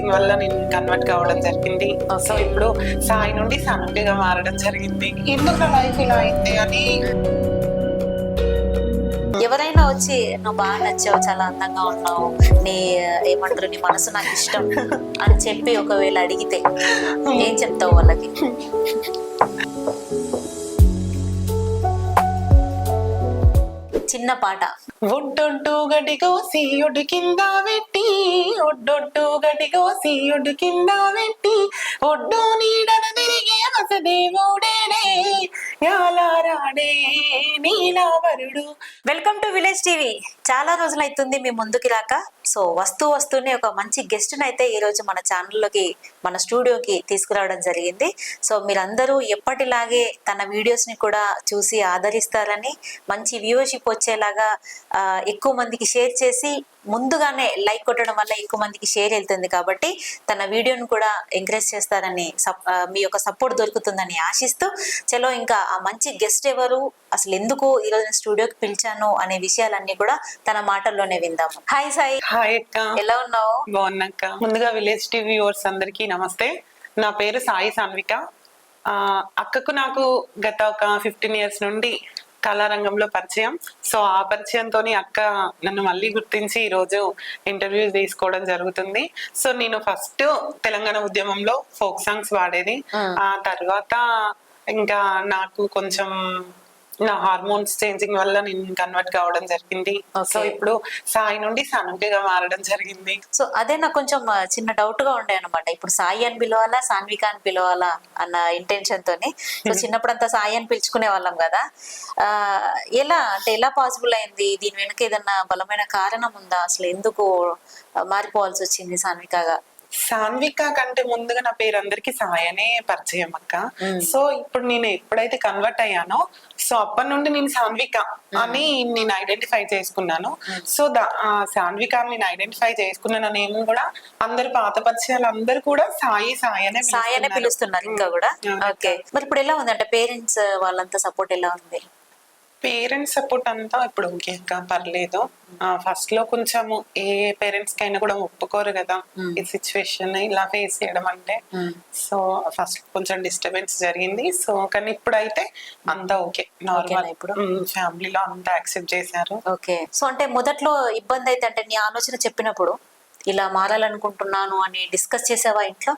Changing వల్ల నేను convert కావడం జరిగింది. సో ఇప్పుడు సాయి నుండి సన్నుగా మారడం జరిగింది. ఎందుకు లైఫ్ ఇలా అయింది అని. ఎవరైనా వచ్చి నువ్వు బాగా నచ్చావు చాలా అందంగా ఉన్నావు నీ ఏమంటారు నీ మనసు నాకు ఇష్టం అని చెప్పి ఒకవేళ అడిగితే ఏం చెప్తావు వాళ్ళకి? చిన్న పాట. ఒడ్డొడ్డు సీయుడు కింద పెట్టి ఒడ్డొడ్డు గడిగో సీయుడు కింద పెట్టి ఒడ్డు నీడన తిరిగే వసదేవుడేనే యాలారాడే నీలావరుడు. వెల్కమ్ టు విలేజ్ టీవీ చాలా రోజులు అవుతుంది మీ ముందుకి రాక. సో వస్తూ వస్తూనే ఒక మంచి గెస్ట్ అయితే ఈ రోజు మన ఛానల్లోకి మన స్టూడియోకి తీసుకురావడం జరిగింది. సో మీరందరూ ఎప్పటిలాగే తన వీడియోస్ని కూడా చూసి ఆదరిస్తారని మంచి వ్యూవర్షిప్ వచ్చేలాగా ఎక్కువ మందికి షేర్ చేసి ముందుగానే లైక్ కొట్టడం వల్ల ఎక్కువ మందికి షేర్ వెళ్తుంది కాబట్టి తన వీడియోను కూడా ఎంకరేజ్ చేస్తారని మీ యొక్క సపోర్ట్ దొరుకుతుందని ఆశిస్తూ చలో ఇంకా ఆ మంచి గెస్ట్ ఎవరు అసలు ఎందుకు ఈరోజు నేను స్టూడియోకి పిలిచాను అనే విషయాలన్నీ కూడా తన మాటల్లోనే విందాము. హాయ్ సాయి హాయ్ అక్క. ఎలా ఉన్నావు? బాగున్నాక ముందుగా విలేజ్ టీవీ వ్యూవర్స్ అందరికీ నమస్తే. నా పేరు సాయి సాన్విక. ఆ, అక్కకు నాకు గత ఒక ఫిఫ్టీన్ ఇయర్స్ నుండి కళారంగంలో పరిచయం. సో ఆ పరిచయంతో అక్క నన్ను మళ్ళీ గుర్తించి ఈరోజు ఇంటర్వ్యూ తీసుకోవడం జరుగుతుంది. సో నేను ఫస్ట్ తెలంగాణ ఉద్యమంలో ఫోక్ సాంగ్స్ పాడేది ఆ తర్వాత ఇంకా నాకు కొంచెం నా హార్మోన్స్ చేంజింగ్ వల్ల నేను కన్వర్ట్ కావడం జరిగింది. సో. ఇప్పుడు సాయి నుండి సనుకగా మారడం జరిగింది. సో అదే నాకు కొంచెం చిన్న డౌట్గా ఉండే అనమాట ఇప్పుడు సాయి అని పిలవాలా సాన్విక అని పిలవాలా అన్న ఇంటెన్షన్ తోని. సో చిన్నప్పుడు అంతా సాయి అని పిలుచుకునే వాళ్ళం కదా. ఆ, ఎలా అంటే ఎలా పాసిబుల్ అయింది? దీని వెనుక ఏదన్నా బలమైన కారణం ఉందా? అసలు ఎందుకు మారిపోవాల్సి వచ్చింది సాన్వికగా? సాన్విక కంటే ముందుగా నా పేరు అందరికి సాయనే పరిచయం అక్క. సో ఇప్పుడు నేను ఎప్పుడైతే కన్వర్ట్ అయ్యానో సో అప్పటి నుండి నేను సాన్విక అని నేను ఐడెంటిఫై చేసుకున్నాను. సో దా- సాన్విక నేను ఐడెంటిఫై చేసుకున్న నేను కూడా అందరు పాత పరిచయాలు అందరు కూడా సాయి సాయనే సాయి అనే పిలుస్తున్నారు ఇంకా కూడా. ఓకే మరి ఇప్పుడు ఎలా ఉంది? అంటే పేరెంట్స్ వాళ్ళంతా సపోర్ట్ ఎలా ఉంది? పేరెంట్స్ సపోర్ట్ అంతా ఇప్పుడు ఓకే అక్క పర్లేదు. ఫస్ట్లో కొంచెం ఏ పేరెంట్స్ కైనా కూడా ఒప్పుకోరు కదా ఈ సిచ్యువేషన్ ఇలా ఫేస్ చేయడం అంటే. సో ఫస్ట్ కొంచెం డిస్టర్బెన్స్ జరిగింది. సో కానీ ఇప్పుడైతే అంతా ఓకే. నార్మల్ ఇప్పుడు? ఫ్యామిలీలో అంతా యాక్సెప్ట్ చేశారు. ఓకే. సో అంటే మొదట్లో ఇబ్బంది అయితే అంటే నీ ఆలోచన చెప్పినప్పుడు ఇలా మారాలనుకుంటున్నాను అని డిస్కస్ చేసావా ఇంట్లో?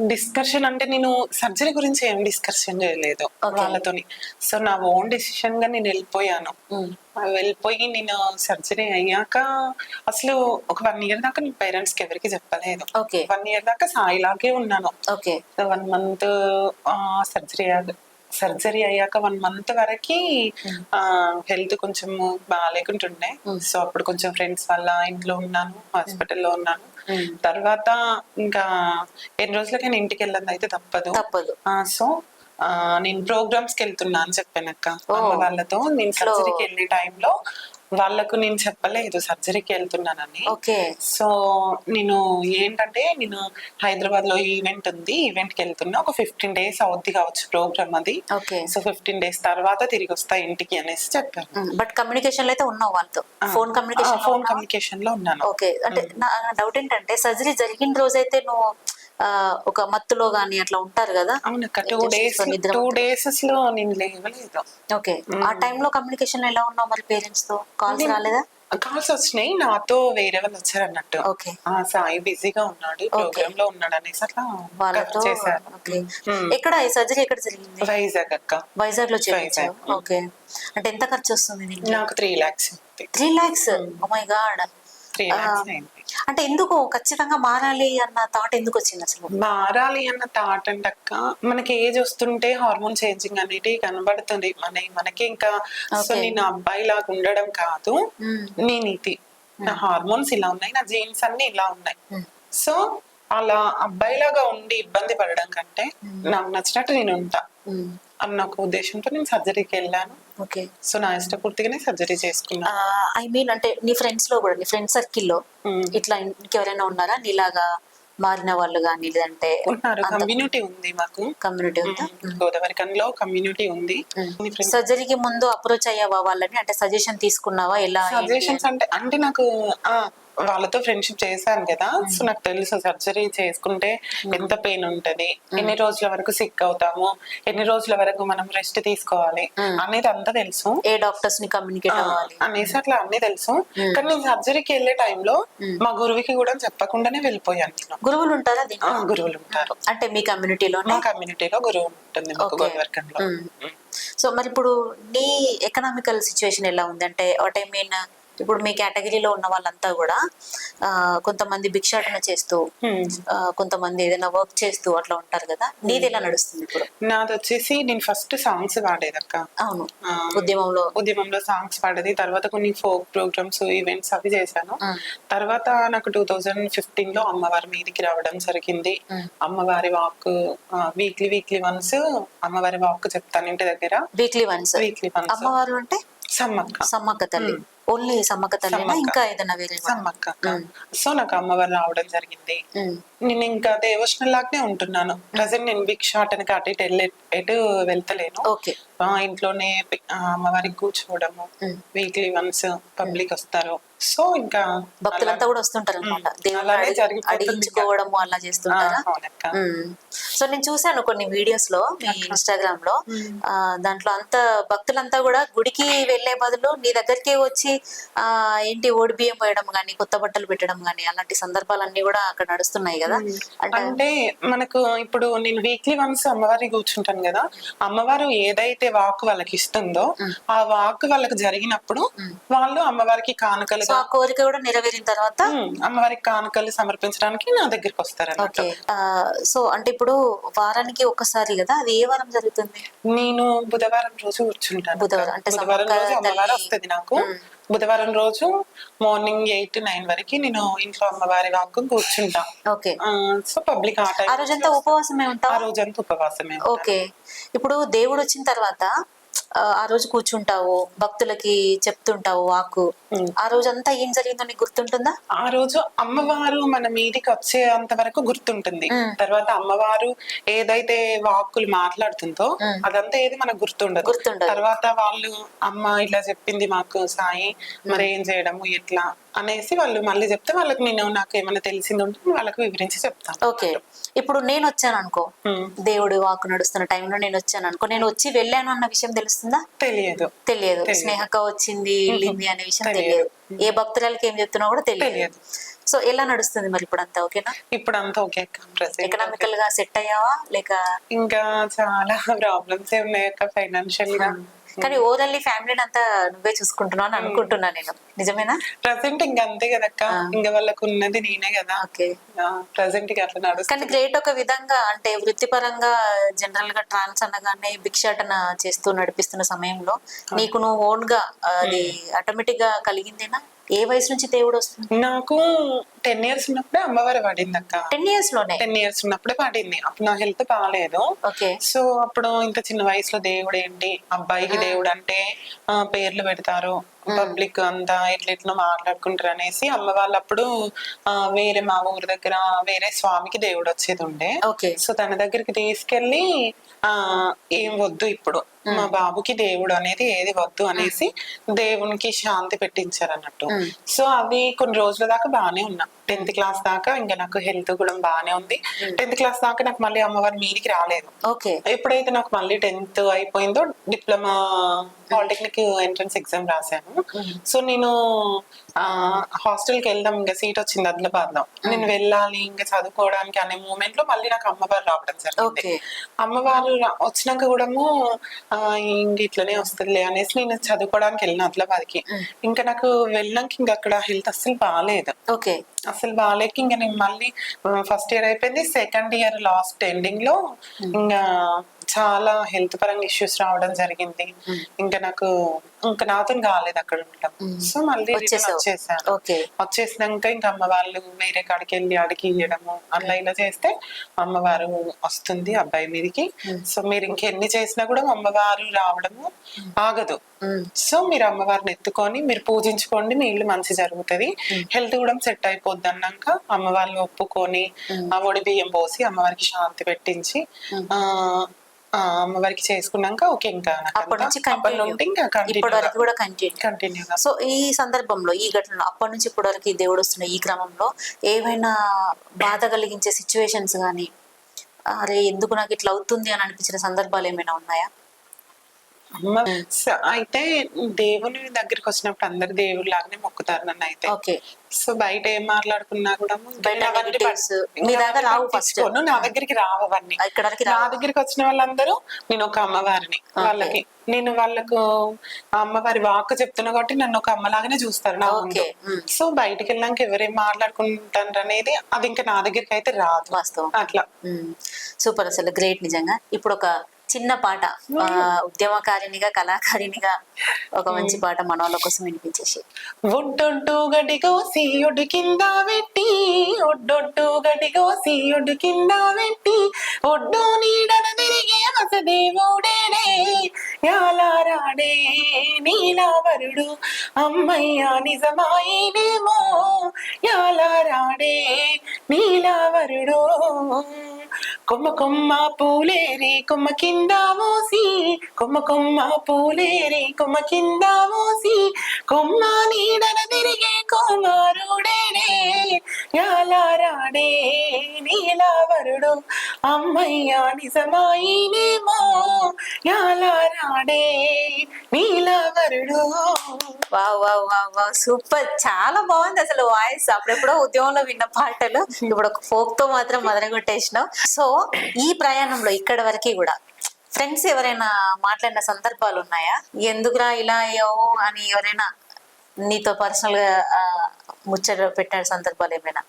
డిస్కషన్ అంటే నేను సర్జరీ గురించి ఏం డిస్కషన్ చేయలేదు. వాళ్ళతోని. సో నా ఓన్ డెసిషన్గా నేను వెళ్ళిపోయాను. ఆ వెళ్ళిపోయి నేను సర్జరీ అయ్యాక అసలు ఒక వన్ ఇయర్ దాకా నేను పేరెంట్స్కి ఎవరికి చెప్పలేదు. వన్ ఇయర్ దాకా సాయిలాగే ఉన్నాను. వన్ మంత్ సర్జరీ సర్జరీ అయ్యాక వన్ మంత్ వరకి హెల్త్ కొంచెం బాగాలేకుంటుండే. సో అప్పుడు కొంచెం ఫ్రెండ్స్ వల్ల ఇంట్లో ఉన్నాను హాస్పిటల్లో ఉన్నాను. తర్వాత ఇంకా ఎన్ని రోజులకైనా ఇంటికి వెళ్ళదు అయితే తప్పదు. తప్పదు. సో నేను ప్రోగ్రామ్స్కి వెళ్తున్నా అని చెప్పానక్క. అమ్మ వాళ్ళతో నేను సర్జరీకి వెళ్ళే టైంలో వాళ్ళకు నేను చెప్పలేదు సర్జరీకి వెళ్తున్నానని. ఓకే. సో నేను ఏంటంటే నేను హైదరాబాద్లో ఈవెంట్ ఉంది ఈవెంట్కి వెళ్తున్నా. ఒక ఫిఫ్టీన్ డేస్ అవుద్ది కావచ్చు ప్రోగ్రామ్ అది. ఓకే. సో ఫిఫ్టీన్ డేస్ తర్వాత తిరిగి వస్తా ఇంటికి అనేసి చెప్పాను. బట్ కమ్యూనికేషన్లో అయితే ఉన్నావు వాళ్ళతో? ఫోన్ కమ్యూనికేషన్ ఫోన్ కమ్యూనికేషన్లో ఉన్నాను. ఓకే. అంటే నా డౌట్ ఏంటంటే సర్జరీ జరిగిన రోజైతే నువ్వు ఒక మత్తులో గానీ అట్లా ఉంటారు కదా? టూ డేస్ టూ లో నేను లేవలేదు. ఓకే. ఆ టైంలో కమ్యూనికేషన్లో ఎలా ఉన్నావు మరి పేరెంట్స్తో? కాల్స్ రాలేదా? కాల్స్ వచ్చినాయి నాతో వేరే వాళ్ళు వచ్చారు అన్నట్టు. ఓకే. ఆ సాయి బిజీగా ఉన్నాడు ప్రోగ్రామ్లో ఉన్నాడు అనేసి అట్లా వాళ్ళతో. ఎక్కడ? సర్జరీ ఎక్కడ జరిగింది? వైజాగ్ అక్క. వైజాగ్. లో. ఓకే. అంటే ఎంత ఖర్చు వస్తుంది నీకు three lakhs three lakhs oh my God three lakhs అంటే ఎందుకు ఖచ్చితంగా మారాలి అన్న థాట్ ఎందుకు వచ్చింది అసలు? మారాలి అన్న థాట్ అంటే అక్క. మనకి ఏజ్ వస్తుంటే హార్మోన్ చేంజింగ్ అనేది కనబడుతుంది. మన మనకి ఇంకా సో. నేను అబ్బాయి లాగా ఉండడం కాదు. నేను ఇది. నా హార్మోన్స్ ఇలా ఉన్నాయి. నా జీన్స్ అన్ని ఇలా ఉన్నాయి. సో అలా అబ్బాయిలాగా ఉండి ఇబ్బంది పడడం కంటే నాకు నచ్చినట్టు నేను ఉంటా. అన్న ఒక ఉద్దేశంతో నేను సర్జరీకి వెళ్ళాను. ఓకే. సో నా ఇష్టపూర్తిగానే సర్జరీ చేసుకున్నా. ఐ మీన్ అంటే నీ ఫ్రెండ్స్లో కూడా నీ ఫ్రెండ్ సర్కిల్లో మ్మ్. ఇట్లా ఇంకెవరైనా ఉన్నారా? నీలాగా మారిన వాళ్ళు కానీ లేదంటే కమ్యూనిటీ ఉంది మాకు. కమ్యూనిటీ ఉందా? గోదావరి కన్లో కమ్యూనిటీ ఉంది. సర్జరీకి ముందు అప్రోచ్ అయ్యావా వాళ్ళని? అంటే సజెషన్ తీసుకున్నావా? ఎలా సజెషన్స్ అంటే అంటే నాకు వాళ్ళతో ఫ్రెండ్షిప్ చేశాను కదా. సో నాకు తెలుసు సర్జరీ చేసుకుంటే ఎంత పెయిన్ ఉంటది. ఎన్ని రోజుల వరకు సిక్ అవుతాము? ఎన్ని రోజుల వరకు మనం రెస్ట్ తీసుకోవాలి? అనేది అంతా తెలుసు. ఏ డాక్టర్స్ని కమ్యూనికేట్ అవ్వాలి? అనేసి అట్లా అన్ని తెలుసు. కానీ నేను సర్జరీకి వెళ్ళే టైంలో మా గురువుకి కూడా చెప్పకుండానే వెళ్ళిపోయాను గురువులు ఉంటారా గురువులు ఉంటారు. అంటే మీ కమ్యూనిటీలోనే మా కమ్యూనిటీలో గురువు ఉంటుంది మాకు సో మరి ఇప్పుడు నీ ఎకనామికల్ సిచ్యువేషన్ ఎలా ఉంది? అంటే వాట్ ఐ మీన్ ఇప్పుడు మీ కేటగిరీలో ఉన్న వాళ్ళంతా కూడా కొంతమంది భిక్షాటన చేస్తూ కొంతమంది ఏదైనా వర్క్ చేస్తూ అట్లా ఉంటారు కదా? నీది ఎలా నడుస్తుంది ఇప్పుడు? నాది వచ్చేసి నేను ఫస్ట్ సాంగ్స్ పాడేదక్క అవును. ఆ, ఉద్యమంలో. ఉద్యమంలో సాంగ్స్ పాడేది. తర్వాత కొన్ని ఫోక్ ప్రోగ్రామ్స్ ఈవెంట్స్ అవి చేశాను. తర్వాత నాకు టూ థౌజండ్ ఫిఫ్టీన్లో అమ్మవారి మీదకి రావడం జరిగింది. అమ్మవారి వాక్ వీక్లీ వీక్లీ వన్స్ అమ్మవారి వాక్ చెప్తాను ఇంటి దగ్గర. వీక్లీ వన్స్ వీక్లీ వన్స్ అమ్మవారు అంటే? సమ్మక్క. సమ్మక్క తల్లి. ఓన్లీ సమ్మక్క సమ్మక్క. ఇంకా ఏదైనా వేరే సమ్మక్క. సో నాకు అమ్మవారు రావడం జరిగింది. నేను ఇంకా దేవోషణం లాగానే ఉంటున్నాను. ప్రజెంట్ నేను భిక్షాటనకి అటు ఇటు వెళ్ళే ఎటు వెళ్తలేను. ఇంట్లోనే అమ్మవారికి కూర్చోవడము. వీక్లీ వన్స్ పబ్లిక్ వస్తారు. సో ఇంకా భక్తులంతా కూడా వస్తుంటారు అనమాట. దేవుని అడిగించుకోవడము అలా చేస్తుంటారా. సో నేను చూసాను కొన్ని వీడియోస్లో మీ ఇన్స్టాగ్రామ్లో ఆ, దాంట్లో అంతా భక్తులంతా కూడా గుడికి వెళ్ళే బదులు నీ దగ్గరికే వచ్చి ఆ ఏంటి ఓడి బియ్యం పోయడం గానీ కొత్త బట్టలు పెట్టడం గానీ అలాంటి సందర్భాలన్నీ కూడా అక్కడ నడుస్తున్నాయి కదా? అంటే మనకు ఇప్పుడు నేను వీక్లీ వన్స్ అమ్మవారికి కూర్చుంటాను కదా. అమ్మవారు ఏదైతే వాక్ వాళ్ళకి ఇస్తుందో ఆ వాక్ వాళ్ళకి జరిగినప్పుడు వాళ్ళు అమ్మవారికి సో ఆ కోరిక కూడా నెరవేరిన తర్వాత అమ్మవారికి కానుకలు సమర్పించడానికి నా దగ్గరికి వస్తారు ఓకే. ఆ, సో అంటే ఇప్పుడు వారానికి ఒక్కసారి కదా? అది ఏ వారం జరుగుతుంది? నేను బుధవారం రోజు కూర్చుంటాను. బుధవారం, అంటే బుధవారం రోజు అమ్మవారు వస్తుంది నాకు. బుధవారం రోజు మార్నింగ్ ఎయిట్ నైన్ వరకు నేను ఇంట్లో అమ్మవారి వాకు కూర్చుంటా. ఓకే. సో పబ్లిక్ ఆ ఆ రోజంతా ఉపవాసమే ఆ ఉంటావు రోజంతా ఉపవాసమే ఓకే. ఇప్పుడు దేవుడు వచ్చిన తర్వాత ఆ, రోజు కూర్చుంటావు భక్తులకి చెప్తుంటావు వాకు. ఆ రోజంతా ఏం జరిగిందో నీకు గుర్తుంటుందా ఆ రోజు అమ్మవారు మన మీదికి వచ్చేంత వరకు గుర్తుంటుంది. తర్వాత అమ్మవారు ఏదైతే వాక్కులు మాట్లాడుతుందో. అదంతా ఏది మనకు గుర్తుండదు గుర్తుండదు. తర్వాత వాళ్ళు అమ్మ ఇట్లా చెప్పింది మాకు సాయి మరి ఏం చేయడము ఎట్లా అనేసి వాళ్ళు మళ్ళీ చెప్తే వాళ్ళకి నేను నాకు ఏమైనా తెలిసింది ఉంటే వాళ్ళకి వివరించి చెప్తాను. ఓకే. ఇప్పుడు నేను వచ్చాను అనుకో. దేవుడు వాకు నడుస్తున్న టైంలో నేను వచ్చాను అనుకో. నేను వచ్చి వెళ్ళాను అన్న విషయం తెలుస్తుందా? తెలియదు. తెలియదు. స్నేహక వచ్చింది వెళ్ళింది అనే విషయం తెలియదు. ఏ భక్తురాలకి ఏం చెప్తున్నా కూడా తెలియదు. సో ఎలా నడుస్తుంది మరి ఇప్పుడు అంతా ఓకేనా ఇప్పుడు అంతా ఓకే. ఎకనామికల్గా సెట్ అయ్యావా? లేక ఇంకా చాలా ప్రాబ్లమ్స్ ఉన్నాయి ఫైనాన్షియల్గా కానీ ఓవరాల్లీ ఫ్యామిలీని అంతా నువ్వే చూసుకుంటున్నావు అని అనుకుంటున్నా నేను. నిజమేనా? ప్రజెంట్ ఇంకా అంతే కదక్క. ఇంకా వాళ్ళకు ఉన్నది నేనే కదా. ఓకే. ప్రజెంట్ అట్లా నడుస్తుంది. కానీ గ్రేట్ ఒక విధంగా అంటే వృత్తిపరంగా జనరల్గా ట్రాన్స్ అనగానే భిక్షాటన చేస్తూ నడిపిస్తున్న సమయంలో నీకు నువ్వు ఓన్గా అది ఆటోమేటిక్గా కలిగిందేనా? ఏ వయసు నుంచి దేవుడు వస్తుంది? నాకు టెన్ ఇయర్స్ ఉన్నప్పుడే అమ్మవారు పడింది అక్క టెన్ ఇయర్స్లోనే? టెన్ ఇయర్స్ ఉన్నప్పుడే పడింది. అప్పుడు నా హెల్త్ బాగాలేదు ఓకే. సో అప్పుడు ఇంత చిన్న వయసులో దేవుడు ఏంటి అబ్బాయికి దేవుడు అంటే పేర్లు పెడతారు. పబ్లిక్ అంతా ఇట్లా ఇట్లా మాట్లాడుకుంటారు అనేసి అమ్మ వాళ్ళు అప్పుడు వేరే మా ఊరి దగ్గర వేరే స్వామికి దేవుడు వచ్చేది ఉండే ఓకే. సో తన దగ్గరికి తీసుకెళ్ళి ఆ ఏం వద్దు ఇప్పుడు. మా బాబుకి దేవుడు అనేది ఏది వద్దు అనేసి దేవునికి శాంతి పెట్టించారు అన్నట్టు సో అది కొన్ని రోజుల దాకా బాగానే ఉన్నా. టెన్త్ క్లాస్ దాకా ఇంకా నాకు హెల్త్ కూడా బాగానే ఉంది. టెన్త్ క్లాస్ దాకా నాకు మళ్ళీ అమ్మవారి మీదికి రాలేదు. ఓకే. ఎప్పుడైతే నాకు మళ్ళీ టెన్త్ అయిపోయిందో డిప్లొమా పాలిటెక్నిక్ ఎంట్రన్స్ ఎగ్జామ్ రాశాను. సో నేను హాస్టల్కి వెళ్దాం ఇంకా సీట్ వచ్చింది ఆదిలాబాద్లో నేను వెళ్ళాలి ఇంకా చదువుకోవడానికి అనే మూమెంట్లో మళ్ళీ నాకు అమ్మవారు రావడం జరిగింది. ఓకే. అమ్మవారు వచ్చినాక కూడా ఇంక ఇట్లనే వస్తుందిలే అనేసి నేను చదువుకోవడానికి వెళ్ళిన ఆదిలాబాద్కి ఇంకా నాకు వెళ్ళినాక ఇంకా అక్కడ హెల్త్ అస్సలు బాగాలేదు ఓకే. అసలు బాగాలేక ఇంకా నేను మళ్ళీ ఫస్ట్ ఇయర్ అయిపోయింది. సెకండ్ ఇయర్ లాస్ట్ ఎండింగ్లో ఇంకా చాలా హెల్త్ పరంగా ఇష్యూస్ రావడం జరిగింది. ఇంకా నాకు ఇంకా నాతో కాలేదు అక్కడ ఉండడం. సో మళ్ళీ. వచ్చేసాను. వచ్చేసినాక ఇంకా అమ్మ వాళ్ళు వేరే కాడికి వెళ్ళి అడిగి ఇవ్వడము అట్లా ఇలా చేస్తే అమ్మవారు వస్తుంది అబ్బాయి మీదకి. సో మీరు ఇంకెన్ని చేసినా కూడా అమ్మవారు రావడము ఆగదు. సో మీరు అమ్మవారిని ఎత్తుకొని మీరు పూజించుకోండి మీ ఇల్లు మంచి జరుగుతుంది. హెల్త్ కూడా సెట్ అయిపోద్ది అన్నాక అమ్మవారిని ఒప్పుకొని ఆ ఒడి బియ్యం పోసి అమ్మవారికి శాంతి పెట్టించి అమ్మవారికి చేసుకున్నాక ఓకే ఇంకా అప్పటి నుంచి కంటిన్యూ ఇప్పటి వరకు కూడా కంటిన్యూ కంటిన్యూగా సో ఈ సందర్భంలో ఈ ఘటనలో అప్పటి నుంచి ఇప్పటి వరకు దేవుడు వస్తున్న ఈ క్రమంలో ఏమైనా బాధ కలిగించే సిచ్యువేషన్స్ కానీ అరే ఎందుకు నాకు ఇట్లా అవుతుంది అని అనిపించిన సందర్భాలు ఏమైనా ఉన్నాయా? అయితే దేవుని దగ్గరికి వచ్చినప్పుడు అందరు దేవుడి లాగానే మొక్కుతారు నన్ను అయితే. ఓకే. సో బయట ఏం మాట్లాడుకున్నా కూడా. నా దగ్గరికి రావు అవన్నీ. ఇక్కడ వరకు నా. దగ్గరికి వచ్చిన వాళ్ళందరూ నేను ఒక అమ్మవారిని వాళ్ళకి నేను వాళ్ళకు అమ్మవారి వాక్ చెప్తున్నా కాబట్టి నన్ను ఒక అమ్మలాగానే చూస్తారు నా ముందు. సో బయటికి వెళ్ళాక ఎవరేం మాట్లాడుకుంటారు అనేది అది ఇంకా నా దగ్గరికి అయితే రాదు. వాస్తవం. అట్లా. సూపర్ అసలు గ్రేట్ నిజంగా. ఇప్పుడు ఒక చిన్న పాట. ఆ, ఉద్యమకారినిగా కళాకారినిగా ఒక మంచి పాట మన వాళ్ళ కోసం వినిపించేసి. ఒడ్డొడ్డు గడిగోసి ఒడ్డు కింద పెట్టి ఒడ్డొడ్డు గడిగోసి ఒడ్డు కింద పెట్టి ఒడ్డు నీడన తిరిగే వసదేవుడేనే యాలారాడే నీలావరుడు అమ్మయ్య నిజమాయినేమో యాలారాడే నీలావరుడు. కొమ్మ కొమ్మ పూలేరి కొమ్మ కింద మోసి కొమ్మ కొమ్మ పూలేరి కొమ్మ కింద మోసి కొమ్మ నీడన తిరిగే కుమారుడేనే యాలారాడే నీలావరుడు. అమ్మయ్య నిజమాయినేమో యాలారాడే నీలావరుడు. Wow wow wow wow super. చాలా బాగుంది అసలు వాయిస్. అప్పుడెప్పుడో ఉద్యమంలో విన్న పాటలు. ఇప్పుడు ఒక ఫోక్తో మాత్రం మొదలుగొట్టేసినావు సో ఈ ప్రయాణంలో ఇక్కడ వరకు కూడా. ఫ్రెండ్స్ ఎవరైనా మాట్లాడిన సందర్భాలు ఉన్నాయా? ఎందుకురా ఇలా అయ్యావు అని ఎవరైనా నీతో పర్సనల్గా ముచ్చట పెట్టిన సందర్భాలు ఏమైనా?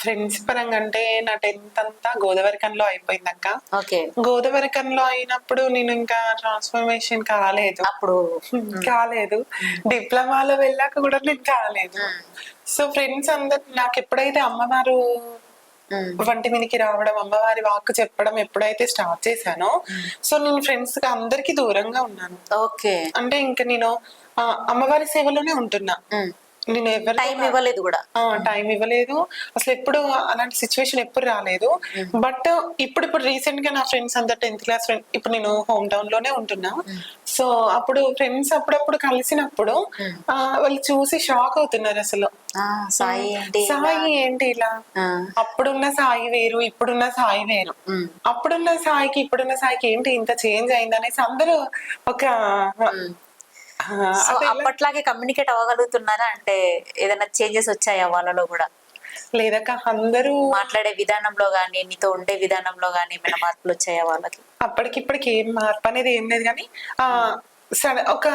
ఫ్రెండ్స్ పరంగా అంటే నా టెన్త్ అంతా గోదావరికంలో అయిపోయింది అక్క ఓకే. గోదావరికంలో అయినప్పుడు నేను ఇంకా ట్రాన్స్ఫర్మేషన్ కాలేదు. అప్పుడు? కాలేదు. డిప్లొమాలో వెళ్ళాక కూడా నేను కాలేదు. సో ఫ్రెండ్స్ అందరు నాకు ఎప్పుడైతే అమ్మవారు ఉమ్, వంటి మీదకి రావడం అమ్మవారి వాక్ చెప్పడం ఎప్పుడైతే స్టార్ట్ చేశానో సో నేను ఫ్రెండ్స్కి అందరికి దూరంగా ఉన్నాను. ఓకే. అంటే ఇంకా నేను అమ్మవారి సేవలోనే ఉంటున్నా. నేను ఎవరు టైం ఇవ్వలేదు కూడా. టైం ఇవ్వలేదు. అసలు ఎప్పుడు అలాంటి సిచ్యువేషన్ ఎప్పుడు రాలేదు. బట్ ఇప్పుడు ఇప్పుడు రీసెంట్గా నా ఫ్రెండ్స్ అందరు టెన్త్ క్లాస్ ఫ్రెండ్ ఇప్పుడు నేను హోమ్ టౌన్లోనే ఉంటున్నా. సో అప్పుడు ఫ్రెండ్స్ అప్పుడప్పుడు కలిసినప్పుడు ఆ, వాళ్ళు చూసి షాక్ అవుతున్నారు అసలు. సాయి ఏంటి సాయి ఏంటి ఇలా? అప్పుడున్న సాయి వేరు ఇప్పుడున్న సాయి వేరు. అప్పుడున్న సాయికి ఇప్పుడున్న సాయికి ఏంటి ఇంత చేంజ్ అయింది అనేసి అందరూ ఒక సో అప్పట్లాగే కమ్యూనికేట్ అవ్వగలుగుతున్నారా? అంటే ఏదైనా చేంజెస్ వచ్చాయా వాళ్ళలో కూడా? లేదక్క అందరూ మాట్లాడే విధానంలో గానీ నీతో ఉండే విధానంలో గానీ ఏమైనా మార్పులు వచ్చాయా వాళ్ళకి? అప్పటికిప్పటికి ఏం మార్పు అనేది ఏం లేదు కానీ ఆ. ఒక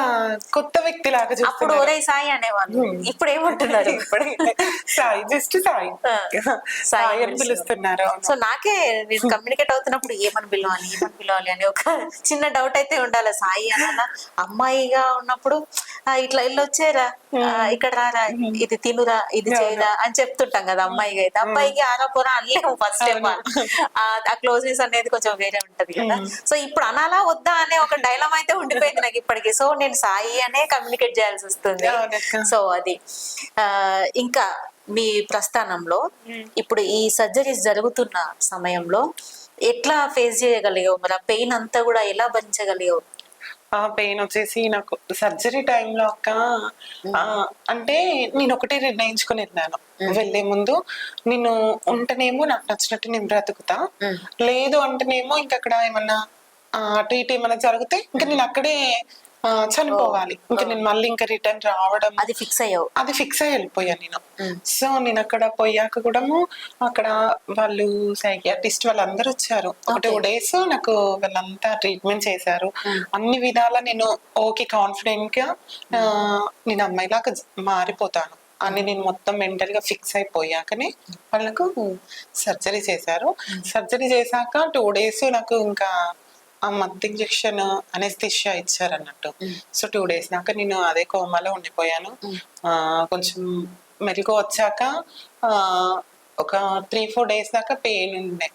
కొత్త వ్యక్తి లాగా అప్పుడు ఒరే సాయి అనేవాళ్ళు. ఇప్పుడు ఏమంటున్నారు? ఇప్పుడైతే సాయి జస్ట్ సాయి. సాయి అని పిలుస్తున్నారు సో నాకే నేను కమ్యూనికేట్ అవుతున్నప్పుడు ఏమని పిలవాలి ఏమని పిలవాలి అని ఒక చిన్న డౌట్ అయితే ఉండాలి. సాయి అనాలా అమ్మాయిగా ఉన్నప్పుడు "ఆ, ఇట్లా ఇల్లు వచ్చేరా ఇక్కడ రారా ఇది తినురా ఇది చేయరా అని చెప్తుంటాం కదా అమ్మాయిగా అయితే. అబ్బాయికి ఆరాపోరా అనలేము ఫస్ట్ టైం ఆ క్లోజ్నెస్ అనేది కొంచెం వేరే ఉంటది కదా. సో ఇప్పుడు అనాలా వద్దా అనే ఒక డైలామ్ అయితే ఉండిపోయింది నాకు ఇప్పటికి. సో నేను సాయి అనే కమ్యూనికేట్ చేయాల్సి వస్తుంది. సో అది. ఇంకా మీ ప్రస్థానంలో ఇప్పుడు ఈ సర్జరీస్ జరుగుతున్న సమయంలో ఎట్లా ఫేస్ చేయగలిగావు? మరి ఆ పెయిన్ అంతా కూడా ఎలా భరించగలిగావు? ఆ పెయిన్ వచ్చేసి నాకు సర్జరీ టైంలో అక్క ఆ, అంటే నేను ఒకటే నిర్ణయించుకుని వెళ్ళాను. వెళ్ళే ముందు నేను ఉంటేనేమో నాకు నచ్చినట్టు నేను బ్రతుకుతా. లేదు అంటేనేమో ఇంకా అక్కడ ఏమన్నా అటు ఇటు ఏమన్నా జరిగితే ఇంకా నేను అక్కడే చనిపోవాలి. ఇంకా నేను మళ్ళీ ఇంకా రిటర్న్ రావడం అది ఫిక్స్ అయ్యావు. అది ఫిక్స్ అయ్యి వెళ్ళిపోయాను నేను. సో నేను అక్కడ పోయాక కూడా అక్కడ వాళ్ళు సైకియాట్రిస్ట్ వాళ్ళందరూ వచ్చారు. ఒక టూ డేస్ నాకు వాళ్ళంతా ట్రీట్మెంట్ చేశారు. అన్ని విధాలా నేను ఓకే కాన్ఫిడెంట్గా నేను అమ్మాయిలాగా మారిపోతాను. అని నేను మొత్తం మెంటల్గా ఫిక్స్ అయిపోయాకనే వాళ్ళకు సర్జరీ చేశారు. సర్జరీ చేశాక టూ డేస్ నాకు ఇంకా ఆ మత్ ఇంజెక్షన్ అనెస్థిషియా ఇచ్చారు అన్నట్టు సో టూ డేస్ దాకా నేను అదే కోమాలో ఉండిపోయాను. కొంచెం మెలకు వచ్చాక ఆ, ఒక త్రీ ఫోర్ డేస్ దాకా పెయిన్ ఉండే.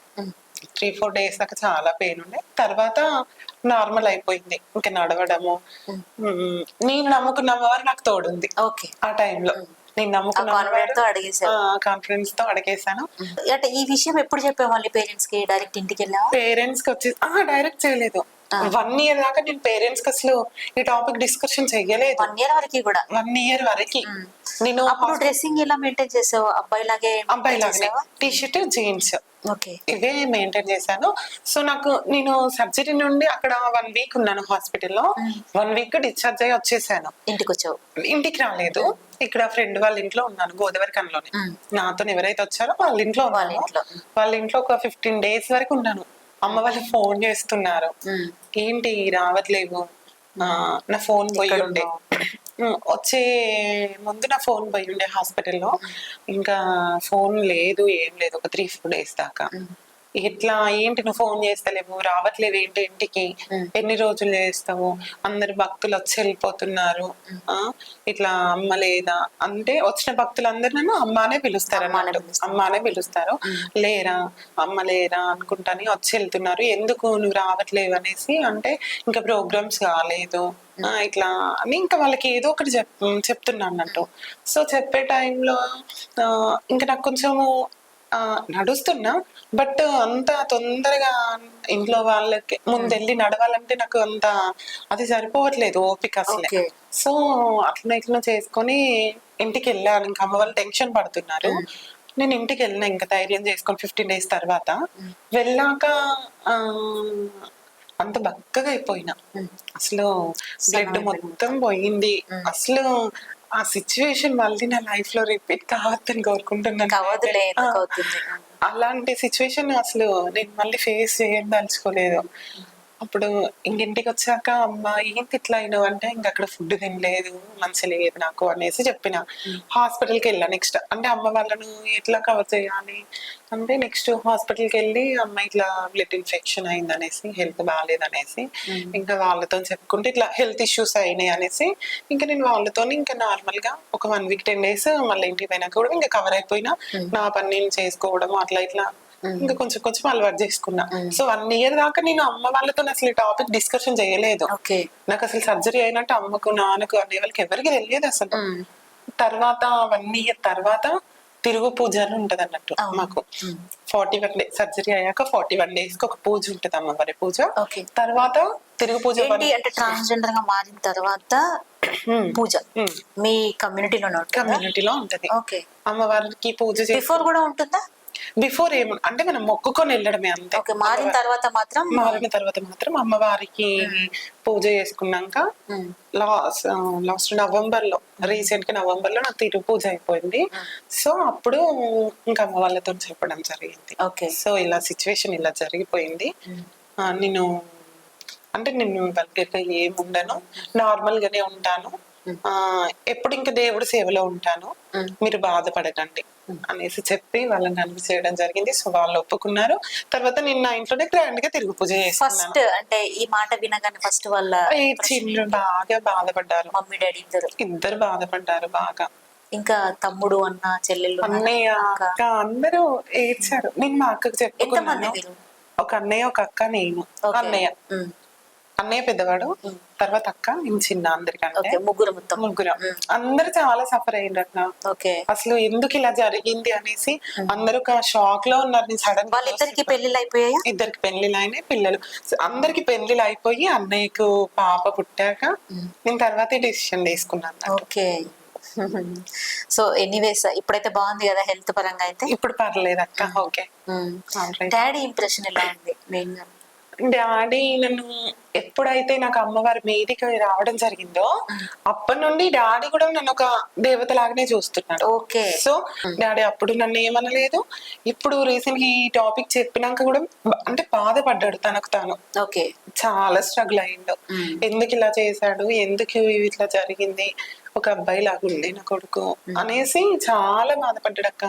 త్రీ ఫోర్ డేస్ దాకా చాలా పెయిన్ ఉండే. తర్వాత నార్మల్ అయిపోయింది. ఇంకా నడవడము. నేను నమ్ముకున్న అమ్మవారు నాకు తోడుంది. ఓకే. ఆ టైంలో నేను తో అడిగేసావు కాన్ఫిడెన్స్తో అడిగేశాను. అంటే ఈ విషయం ఎప్పుడు చెప్పావు మళ్ళీ పేరెంట్స్కి? డైరెక్ట్ ఇంటికి వెళ్ళావా? పేరెంట్స్కి వచ్చి డైరెక్ట్ చేయలేదు. వన్ ఇయర్ దాకా నేను పేరెంట్స్కి అసలు ఈ టాపిక్ డిస్కషన్ చెయ్యలేదు. వన్ ఇయర్ వరకు కూడా? వన్ ఇయర్ వరకు. నేను అప్పుడు డ్రెస్సింగ్ ఎలా మెయింటైన్ చేసావు? అబ్బాయి లాగే అబ్బాయి లాగానే టీ షర్ట్ జీన్స్. ఓకే. ఇవే మెయింటైన్ చేశాను. సో నాకు నేను సర్జరీ నుండి అక్కడ వన్ వీక్ ఉన్నాను హాస్పిటల్లో వన్ వీక్ డిశ్చార్జ్ అయ్యి వచ్చేసాను. ఇంటికి వచ్చావు ఇంటికి రాలేదు. ఇక్కడ ఫ్రెండ్ వాళ్ళ ఇంట్లో ఉన్నాను గోదావరి కన్లోనే. నాతో ఎవరైతే వచ్చారో వాళ్ళ ఇంట్లో వాళ్ళ ఉన్నాను. ఇంట్లో. వాళ్ళ ఇంట్లో ఒక ఫిఫ్టీన్ డేస్ వరకు ఉన్నాను. అమ్మ వాళ్ళు ఫోన్ చేస్తున్నారు. ఏంటి రావట్లేవు? నా ఫోన్ పోయి ఉండే. వచ్చే ముందు నా ఫోన్ పోయి ఉండే హాస్పిటల్లో ఇంకా ఫోన్ లేదు ఏం లేదు. ఒక త్రీ ఫోర్ డేస్ దాకా. ఇట్లా ఏంటి నువ్వు ఫోన్ చేస్తలేవు? రావట్లేవు ఏంటి ఇంటికి. ఎన్ని రోజులు చేస్తావు? అందరు భక్తులు వచ్చి వెళ్ళిపోతున్నారు. ఆ? ఇట్లా అమ్మ లేదా? అంటే వచ్చిన భక్తులందరూ నన్ను అమ్మానే పిలుస్తారు పిలుస్తారు. అమ్మానే పిలుస్తారు. లేరా? అమ్మ లేరా అనుకుంటాని వచ్చి వెళ్తున్నారు. ఎందుకు నువ్వు రావట్లేవు అనేసి అంటే ఇంకా ప్రోగ్రామ్స్ కాలేదు. ఇట్లా అని ఇంకా వాళ్ళకి ఏదో ఒకటి చెప్ చెప్తున్నా అన్నట్టు. సో చెప్పే టైంలో ఇంకా నాకు కొంచెము నడుస్తున్నా. బట్ అంత తొందరగా ఇంట్లో వాళ్ళకి ముందెళ్ళి నడవాలంటే నాకు అంత అది సరిపోవట్లేదు ఓపిక అసలే. సో అట్లా ఇట్లా చేసుకొని ఇంటికి వెళ్ళాను. ఇంకా అమ్మ వాళ్ళు టెన్షన్ పడుతున్నారు. నేను ఇంటికి వెళ్ళిన ఇంకా ధైర్యం చేసుకొని ఫిఫ్టీన్ డేస్ తర్వాత వెళ్ళాక అంత బక్కగా అయిపోయినా. అసలు బ్లడ్ మొత్తం పోయింది. అసలు ఆ సిచ్యువేషన్ మళ్ళీ నా లైఫ్లో రిపీట్ కావద్దని కోరుకుంటున్నాను. ఎందుకు అవుతుంది? అలాంటి సిచ్యువేషన్ అసలు నేను మళ్ళీ ఫేస్ చేయదలుచుకోలేదు అప్పుడు ఇంటింటికి వచ్చాక అమ్మ ఏంటి ఇట్లా అయినావు అంటే ఇంక అక్కడ ఫుడ్ తినలేదు మంచి లేదు నాకు అనేసి చెప్పిన. హాస్పిటల్కి వెళ్ళా నెక్స్ట్. అంటే అమ్మ వాళ్ళను ఎట్లా కవర్ చేయాలి? అంటే నెక్స్ట్ హాస్పిటల్కి వెళ్ళి అమ్మ ఇట్లా బ్లడ్ ఇన్ఫెక్షన్ అయింది అనేసి హెల్త్ బాగాలేదు అనేసి ఇంకా వాళ్ళతో చెప్పుకుంటే ఇట్లా హెల్త్ ఇష్యూస్ అయినాయి అనేసి ఇంకా నేను వాళ్ళతో ఇంకా నార్మల్గా ఒక వన్ వీక్ టెన్ డేస్ మళ్ళీ ఇంటికి పోయినాక కూడా ఇంకా కవర్ అయిపోయినా. నా పని నేను చేసుకోవడం అట్లా ఇట్లా ఇంకా కొంచెం కొంచెం అలవాటు చేసుకున్నా. సో వన్ ఇయర్ దాకా నేను అమ్మ వాళ్ళతో అసలు ఈ టాపిక్ డిస్కషన్ చేయలేదు. ఓకే. నాకు అసలు సర్జరీ అయినట్టు అమ్మకు నాన్నకు అనే వాళ్ళకి ఎవరికి తెలియదు అసలు. తర్వాత వన్ ఇయర్ తర్వాత తిరుగు పూజ అని ఉంటది అన్నట్టు. మాకు. ఫార్టీ వన్ డే సర్జరీ అయ్యాక ఫార్టీ వన్ డేస్కి ఒక పూజ ఉంటది అమ్మవారి పూజ. ఓకే. తర్వాత తిరుగు పూజ అంటే ట్రాన్స్జెండర్గా మారిన తర్వాత పూజ? మీ కమ్యూనిటీలోనే ఉంటుంది? కమ్యూనిటీలో ఉంటది. ఓకే. అమ్మవారికి పూజ చేసి బిఫోర్ కూడా ఉంటుందా? బిఫోర్ ఏమో అంటే మనం మొక్కుకొని వెళ్ళడమే అంతే. మారిన తర్వాత మాత్రం మారిన తర్వాత మాత్రం అమ్మవారికి పూజ చేసుకున్నాక లాస్ట్ లాస్ట్ నవంబర్లో రీసెంట్గా నవంబర్లో నాకు తిరు పూజ అయిపోయింది. సో అప్పుడు ఇంకా అమ్మ వాళ్ళతో చెప్పడం జరిగింది. ఓకే. సో ఇలా సిచ్యువేషన్ ఇలా జరిగిపోయింది. నేను అంటే నేను వాళ్ళకి ఏం ఉండను నార్మల్ గానే ఉంటాను. ఎప్పుడు ఇంకా దేవుడి సేవలో ఉంటాను. మీరు బాధపడకండి అనేసి చెప్పి వాళ్ళని కన్విన్స్ చేయడం జరిగింది. సో వాళ్ళు ఒప్పుకున్నారు. తర్వాత నేను నా ఇంట్లోనే గ్రాండ్గా తిరుగు పూజ ఫస్ట్ అంటే ఈ మాట వినగానే ఫస్ట్ వాళ్ళ చిన్న బాగా బాధపడ్డారు. మమ్మీ డాడీ ఇద్దరు. ఇద్దరు బాధపడ్డారు బాగా. ఇంకా తమ్ముడు అన్న చెల్లెళ్ళు ఉన్నారా? అన్నయ్య అక్క. అందరూ ఏడ్చారు. నేను మా అక్కకు చెప్పుకున్నాను. ఒక అన్నయ్య ఒక అక్క నేను. అన్నయ్య. అన్నయ్య పెద్దవాడు. తర్వాత అక్క నేను చిన్న అందరికంటే. ముగ్గురు మొత్తం. ముగ్గురం. అందరూ చాలా సఫర్ అయ్యారు అక్క. ఓకే. అసలు ఎందుకు ఇలా జరిగింది అనేసి అందరూ ఒక షాక్లో ఉన్నారు. నేను సడన్ వాళ్ళిద్దరికి పెళ్ళిళ్ళు అయిపోయాయా? ఇద్దరికి పెళ్ళిళ్ళు అయినాయి పిల్లలు. అందరికి పెళ్ళిళ్ళు అయిపోయి అన్నయ్యకు పాప పుట్టాక నేను తర్వాతే డెసిషన్ తీసుకున్నాను. ఓకే. సో ఎనీవేస్ ఇప్పుడైతే బాగుంది కదా హెల్త్ పరంగా అయితే? ఇప్పుడు పర్లేదు అక్క. ఓకే. డాడీ ఇంప్రెషన్ ఎలా ఉంది? మెయిన్గా. డాడీ నన్ను ఎప్పుడైతే నాకు అమ్మవారి మీదికి రావడం జరిగిందో అప్పటి నుండి డాడీ కూడా నన్ను ఒక దేవత లాగానే చూస్తున్నాడు. ఓకే. సో డాడీ అప్పుడు నన్ను ఏమనలేదు. ఇప్పుడు రీసెంట్ ఈ టాపిక్ చెప్పినాక కూడా అంటే బాధపడ్డాడు తనకు తాను. ఓకే. చాలా స్ట్రగుల్ అయ్యిండు ఎందుకు ఇలా చేశాడు? ఎందుకు ఇట్లా జరిగింది? ఒక అబ్బాయి లాగా ఉండే నా కొడుకు. అనేసి చాలా బాధపడ్డాడు అక్క.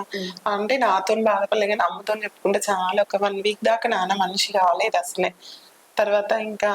అంటే నాతో బాధపడలే కానీ అమ్మతో చెప్పుకుంటే చాలా ఒక వన్ వీక్ దాకా నాన్న మనిషి కాలేదు అసలే. తర్వాత ఇంకా